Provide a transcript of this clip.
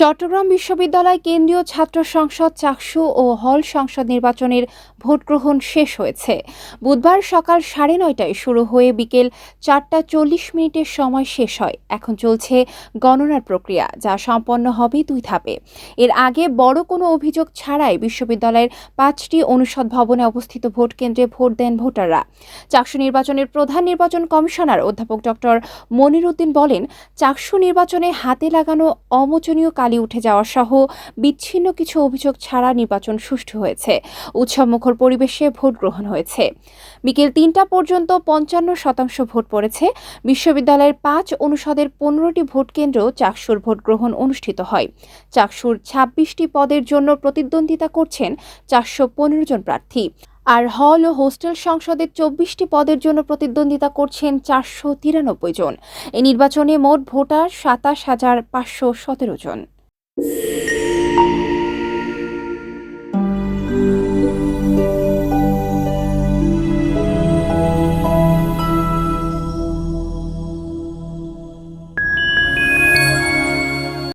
চট্টগ্রাম বিশ্ববিদ্যালয় কেন্দ্রীয় ছাত্র সংসদ চাকসু ও হল সংসদ নির্বাচনের ভোট গ্রহণ শেষ হয়েছে। বুধবার সকাল সাড়ে নয়টায় শুরু হয়ে বিকেল চারটা চল্লিশ মিনিটের সময় শেষ হয়। এখন চলছে গণনার প্রক্রিয়া, যা সম্পন্ন হবে দুই ধাপে। এর আগে বড় কোনো অভিযোগ ছাড়াই বিশ্ববিদ্যালয়ের পাঁচটি অনুষদ ভবনে অবস্থিত ভোট কেন্দ্রে ভোট দেন ভোটাররা। চাকসু নির্বাচনের প্রধান নির্বাচন কমিশনার অধ্যাপক ডক্টর মনির উদ্দিন বলেন, চাকসু নির্বাচনে হাতে লাগানো অমোচনীয় কালি উঠে যাওয়া সহ বিচ্ছিন্ন কিছু অভিযোগ ছাড়া নির্বাচন সুষ্ঠু হয়েছে। উৎসবমুখর পরিবেশে ভোট গ্রহণ হয়েছে। বিকেল তিনটা পর্যন্ত পঞ্চান্ন শতাংশ ভোট পড়েছে। বিশ্ববিদ্যালয়ের পাঁচ অনুষদের পনেরোটি ভোট কেন্দ্র চাকসুর ভোট গ্রহণ অনুষ্ঠিত হয়। চাকসুর ছাব্বিশটি পদের জন্য প্রতিদ্বন্দ্বিতা করছেন চারশো পনেরো জন প্রার্থী। আর হল ও হোস্টেল সংসদের চব্বিশটি পদের জন্য প্রতিদ্বন্দ্বিতা করছেন চারশো তিরানব্বই জন। এই নির্বাচনে মোট ভোটার সাতাশ হাজার পাঁচশো সতেরো জন। you